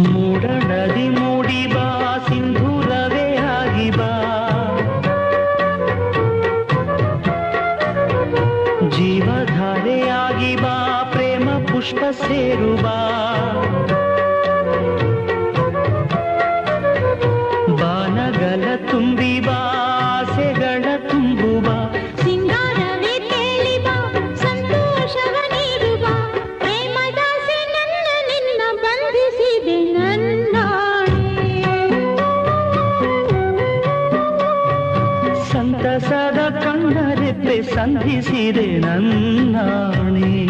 ಮೂಡಣದಿ ಮೂಡಿ ಬಾ, ಸಿಂಧೂರವೇ ಆಗಿ ಬಾ. ಜೀವಧಾರೆಯಾಗಿ ಬಾ, ಪ್ರೇಮ ಪುಷ್ಪ ಸೇರು ಬಾ. ಬಾನಗಲ ತುಂಬಿ ಬಾ, ಆಸೆಗಳ ಸಂತಸದ ಕಣ್ಣರೆಪ್ಪೆ ಸಂಧಿಸಿದೆ ನನ್ನಾಣೆ